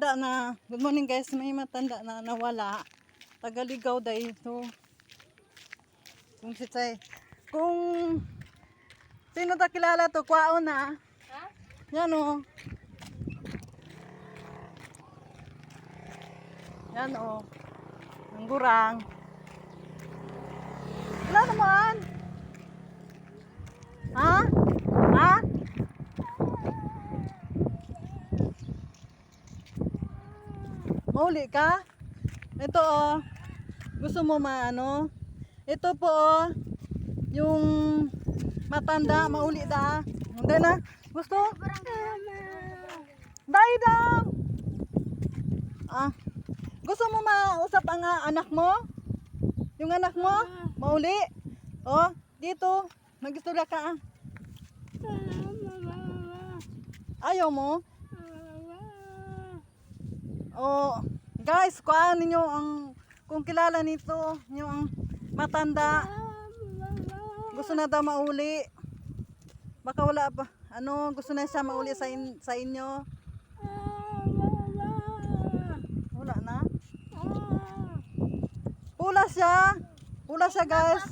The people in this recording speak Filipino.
matanda na. Good morning guys. May matanda na nawala. Tagaligaw dahil ito. Kung si Chay. Kung sino ta kilala to, kwao na. Ha? Yan o. Yan o. Ang gurang. Wala naman. Ha? Mauli ka? Ito oh. Gusto mo maano? Ito po oh. Yung matanda, mauli da. Hindi na. Gusto? Dai daw. Ah. Gusto mo mausap ang ah, anak mo? Yung anak mo? Mauli? Oh, dito. Nagistorya ka ah. Ayaw mo? Oh, guys, kuhaan ninyo ang kung kilala nito, yung matanda. Gusto na daw mauli. Baka wala pa. Ano, gusto na siya mauli sa, in, sa inyo. Wala na. Pula siya. Pula siya, guys.